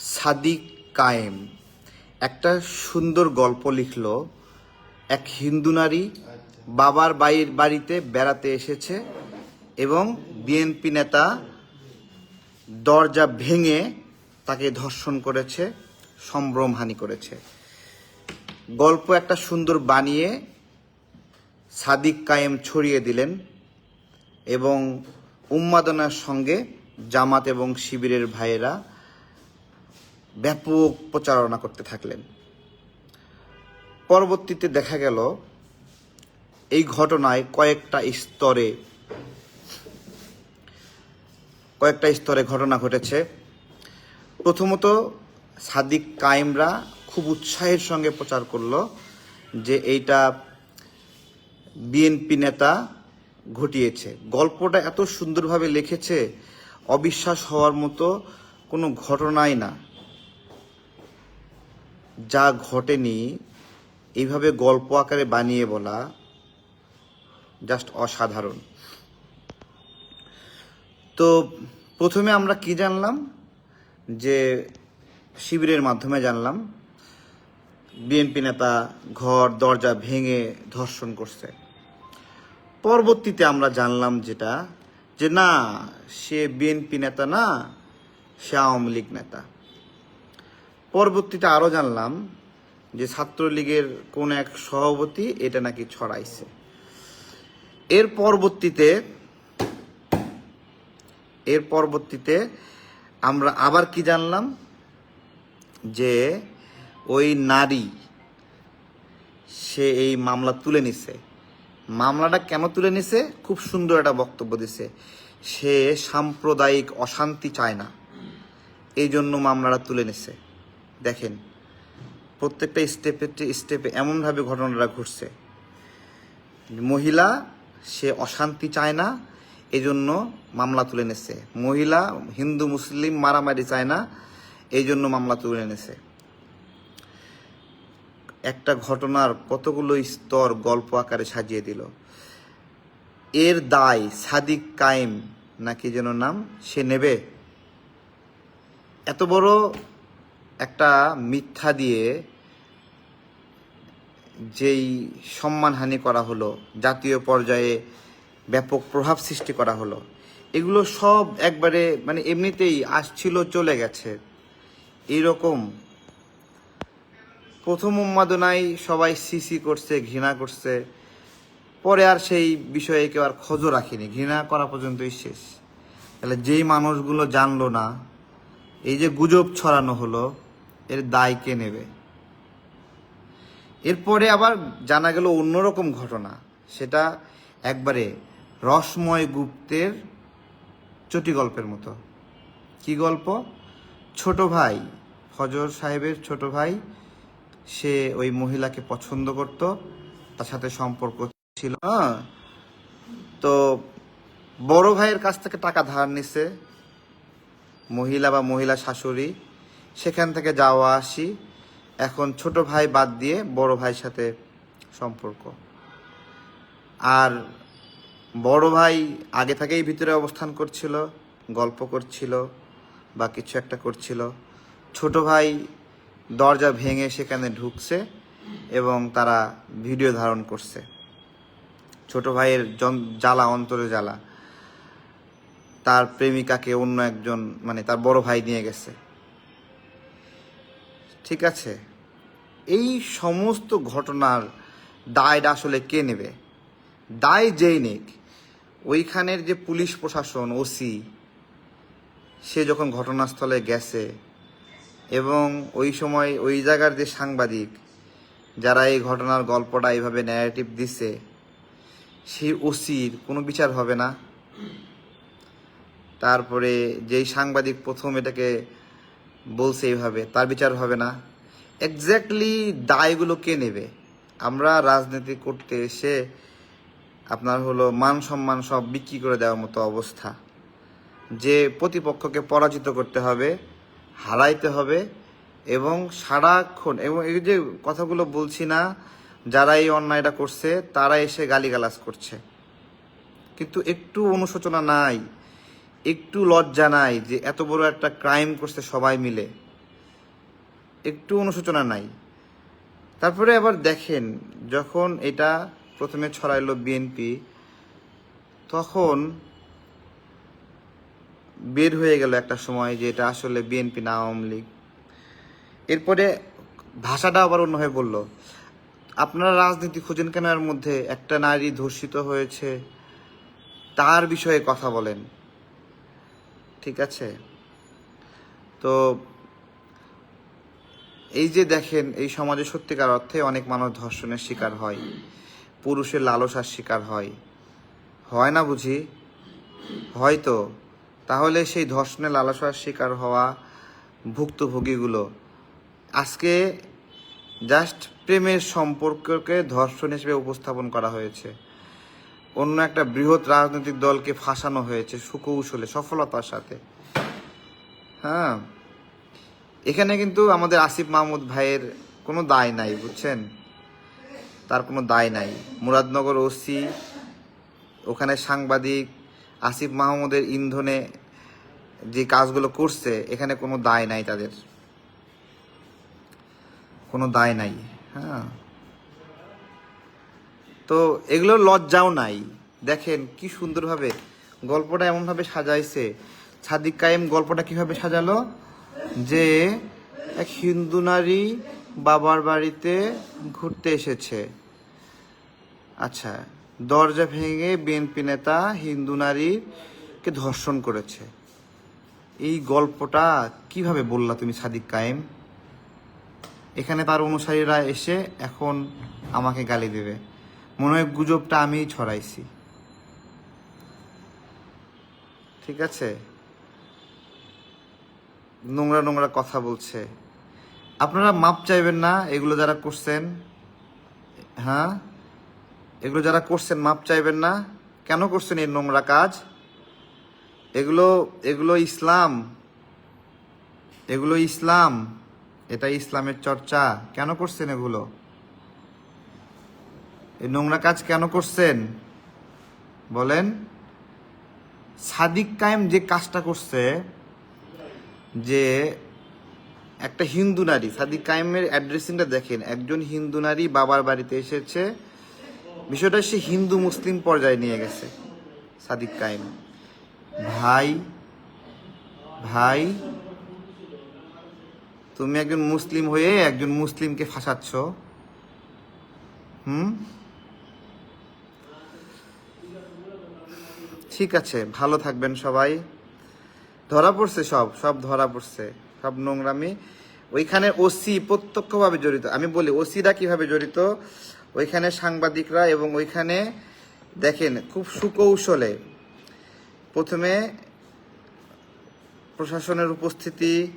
সাদিক কায়েম। একটা সুন্দর গল্প লিখল এক হিন্দু নারী বাবার বাড়ির বাড়িতে বেড়াতে এসেছে এবং বিএনপি নেতা দরজা ভেঙে তাকে ধর্ষণ করেছে, সম্ভ্রমহানি করেছে। গল্প একটা সুন্দর বানিয়ে সাদিক কায়েম ছড়িয়ে দিলেন এবং উন্মাদনার সঙ্গে জামাত এবং শিবিরের ভাইয়েরা ব্যাপক প্রচারণা করতে থাকলেন। পরবর্তীতে দেখা গেল, এই ঘটনায় কয়েকটা স্তরে কয়েকটা স্তরে ঘটনা ঘটেছে। প্রথমত, সাদিক কায়েমরা খুব উৎসাহের সঙ্গে প্রচার করল যে এইটা বিএনপি নেতা ঘটিয়েছে। গল্পটা এত সুন্দরভাবে লিখেছে, অবিশ্বাস হওয়ার মতো কোনো ঘটনাই না। যা ঘটেনি, এইভাবে গল্প আকারে বানিয়ে বলা জাস্ট অসাধারণ। তো প্রথমে আমরা কি জানলাম? যে শিবিরের মাধ্যমে জানলাম, বিএনপি নেতা ঘর, দরজা ভেঙে ধর্ষণ করছে। পরবর্তীতে আমরা জানলাম যেটা, যে না, সে বিএনপি নেতা না, সে আওয়ামী লীগ নেতা। পরবর্তীতে আরও জানলাম যে ছাত্রলীগের কোন এক সভাপতি এটা নাকি ছড়াইছে। এর পরবর্তীতে এর পরবর্তীতে আমরা আবার কি জানলাম? যে ওই নারী, সে এই মামলা তুলে নিছে। মামলাটা কেন তুলে নিছে? খুব সুন্দর একটা বক্তব্য দিছে। সে সাম্প্রদায়িক অশান্তি চায় না। এই জন্য মামলাটা তুলে নিছে। দেখেন, প্রত্যেকটা স্টেপে স্টেপে এমনভাবে ঘটনাটা ঘটছে। মহিলা, সে অশান্তি চায় না এই জন্য মামলা তুলে নেছে। মহিলা, হিন্দু, মুসলিম মারামারি চায় না এই জন্য মামলা তুলে নেছে। একটা ঘটনার কতগুলো স্তর গল্প আকারে সাজিয়ে দিল। এর দায় সাদিক কায়েম, নাকি যেন নাম, সে নেবে? এত বড় একটা মিথ্যা দিয়ে যেই সম্মানহানি করা হলো, জাতীয় পর্যায়ে ব্যাপক প্রভাব সৃষ্টি করা হলো, এগুলো সব একবারে মানে এমনিতেই আসছিল, চলে গেছে। এইরকম প্রথম উন্মাদনায় সবাই সিসি করছে, ঘৃণা করছে, পরে আর সেই বিষয়ে কেউ আর খোঁজও রাখিনি, ঘৃণা করা পর্যন্তই শেষ। তাহলে যেই মানুষগুলো জানলো না, এই যে গুজব ছড়ানো হলো এর দায় কে নেবে? এরপরে আবার জানা গেল অন্যরকম ঘটনা। সেটা একবারে রসময় গুপ্তের চটি গল্পের মতো। কি গল্প? ছোট ভাই, ফজর সাহেবের ছোট ভাই, সে ওই মহিলাকে পছন্দ করত, তার সাথে সম্পর্ক ছিল। হ্যাঁ। তো বড় ভাইয়ের কাছ থেকে টাকা ধার নিছে। মহিলা বা মহিলা শাশুড়ি সেখান থেকে যাওয়া আসি। এখন ছোট ভাই বাদ দিয়ে বড় ভাইয়ের সাথে সম্পর্ক। আর বড় ভাই আগে থেকেই ভিতরে অবস্থান করছিল, গল্প করছিল বা কিছু একটা করছিল। ছোট ভাই দরজা ভেঙে সেখানে ঢুকছে এবং তারা ভিডিও ধারণ করছে। ছোট ভাইয়ের জ্বালা, অন্তরে জ্বালা। তার প্রেমিকাকে অন্য একজন মানে তার বড় ভাই নিয়ে গেছে। ঠিক আছে? এই সমস্ত ঘটনার দায়টা আসলে কে নেবে? দায় যেই নিক, ওইখানের যে পুলিশ প্রশাসন, ওসি, সে যখন ঘটনাস্থলে গেছে এবং ওই সময় ওই জায়গার যে সাংবাদিক, যারা এই ঘটনার গল্পটা এইভাবে ন্যারেটিভ দিছে, সেই ওসির কোনো বিচার হবে না? তারপরে যেই সাংবাদিক প্রথম এটাকে বলছে এইভাবে, তার বিচার হবে না? এক্স্যাক্টলি দায়গুলো কে নেবে? আমরা রাজনীতি করতে এসে আপনার হলো মান সম্মান সব বিক্রি করে দেওয়ার মতো অবস্থা। যে প্রতিপক্ষকে পরাজিত করতে হবে, হারাইতে হবে এবং সারাক্ষণ এবং এই যে কথাগুলো বলছি না, যারা এই অন্যায়টা করছে, তারা এসে গালিগালাজ করছে। কিন্তু একটু অনুশোচনা নাই, একটু লজ্জা নাই যে এত বড় একটা ক্রাইম করছে সবাই মিলে। একটু অনুশোচনা নাই। তারপরে আবার দেখেন, যখন এটা প্রথমে ছড়াইলো বিএনপি তখন বের হয়ে গেল একটা সময় যে এটা আসলে বিএনপি না আওয়ামী লীগ। এরপরে ভাষাটা আবার অন্য হয়ে বলল আপনারা রাজনীতি খুঁজেন কেন এর মধ্যে? একটা নারী ধর্ষিত হয়েছে, তার বিষয়ে কথা বলেন। ঠিক আছে? তো এই যে দেখেন, এই সমাজে সত্যিকার অর্থে অনেক মানুষ ধর্ষণের শিকার হয়, পুরুষের লালসার শিকার হয়। হয় না বুঝি? হয়তো। তাহলে সেই ধর্ষণের লালসার শিকার হওয়া ভুক্তভোগীগুলো আজকে জাস্ট প্রেমের সম্পর্ককে ধর্ষণ হিসেবে উপস্থাপন করা হয়েছে। অন্য একটা বৃহৎ রাজনৈতিক দলকে ফাঁসানো হয়েছে সুকৌশলে, সফলতার সাথে। হ্যাঁ? এখানে কিন্তু আমাদের আসিফ মাহমুদ ভাইয়ের কোনো দায় নাই, বুঝছেন? তার কোনো দায় নাই। মুরাদনগর ওসি ওখানে সাংবাদিক আসিফ মাহমুদের ইন্ধনে যে কাজগুলো করছে, এখানে কোনো দায় নাই তাদের। কোনো দায় নাই হ্যাঁ। তো এগুলো লজ্জাও নাই। দেখেন কি সুন্দরভাবে গল্পটা এমনভাবে সাজাইছে। সাদিক কায়েম গল্পটা কীভাবে সাজালো? যে এক হিন্দু নারী বাবার বাড়িতে ঘুরতে এসেছে। আচ্ছা দরজা ভেঙে বিএনপি নেতা হিন্দু নারীকে ধর্ষণ করেছে। এই গল্পটা কীভাবে বললা তুমি, সাদিক কায়েম? এখানে তার অনুসারীরা এসে এখন আমাকে গালি দেবে। মনে হয় গুজবটা আমিই ছড়াইছি। ঠিক আছে? নোংরা নোংরা কথা বলছে। আপনারা মাপ চাইবেন না, এগুলো যারা করছেন হ্যাঁ? এগুলো যারা করছেন, মাপ চাইবেন না। কেন করছেন এই নোংরা কাজ? এগুলো এগুলো ইসলাম। এগুলো ইসলাম। এটা ইসলামের চর্চা। কেন করছেন এগুলো? এই নোংরা কাজ কেন করছেন? বলেন। সাদিক কায়েম যে কাজটা করছে যে একটা হিন্দু নারী, সাদিক কায়েমের অ্যাড্রেসিংটা দেখেন, একজন হিন্দু নারী বাবার বাড়িতে এসেছে। বিষয়টা সে হিন্দু মুসলিম পর্যায়ে নিয়ে গেছে সাদিক কায়েম। ভাই ভাই, তুমি একজন মুসলিম হয়ে একজন মুসলিমকে ফাঁসাচ্ছ। হুম? ঠিক আছে, ভালো থাকবেন সবাই। ধরা পড়ছে সব সব ধরা পড়ছে, সব নোংরামি। ওইখানে ওসি প্রত্যক্ষভাবে জড়িত। আমি বলি ওসিরা কীভাবে জড়িত? ওইখানে সাংবাদিকরা এবং ওইখানে, দেখেন, খুব সুকৌশলে। প্রথমে প্রশাসনের উপস্থিতি,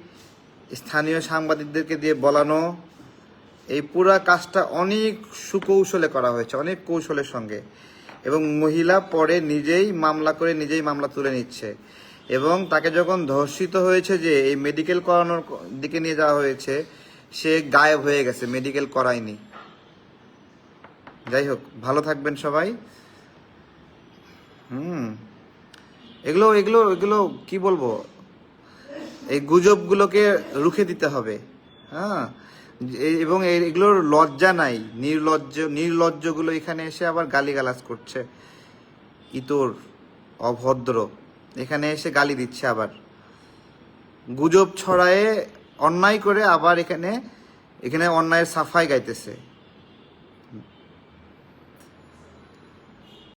স্থানীয় সাংবাদিকদেরকে দিয়ে বলানো, এই পুরা কাজটা অনেক সুকৌশলে করা হয়েছে, অনেক কৌশলের সঙ্গে। এবং মহিলা পরে নিজেই মামলা করে নিজেই মামলা তুলে নিচ্ছে। এবং তাকে যখন ধর্ষিত হয়েছে যে এই মেডিকেল করানোর দিকে নিয়ে যাওয়া হয়েছে, সে গায়েব হয়ে গেছে মেডিকেল করায়নি। যাই হোক, ভালো থাকবেন সবাই। হুম। এগুলো এগুলো এগুলো কি বলব? এই গুজবগুলোকে রুখে দিতে হবে। হ্যাঁ। এবং এগুলোর লজ্জা নাই। নির্লজ্জ, নির্লজ্জগুলো এখানে এসে আবার গালিগালাজ করছে। ইতর, অভদ্র। এখানে এসে গালি দিচ্ছে আবার। গুজব ছড়ায়ে অন্যায় করে আবার এখানে এখানে অন্যায়ের সাফাই গাইতেছে।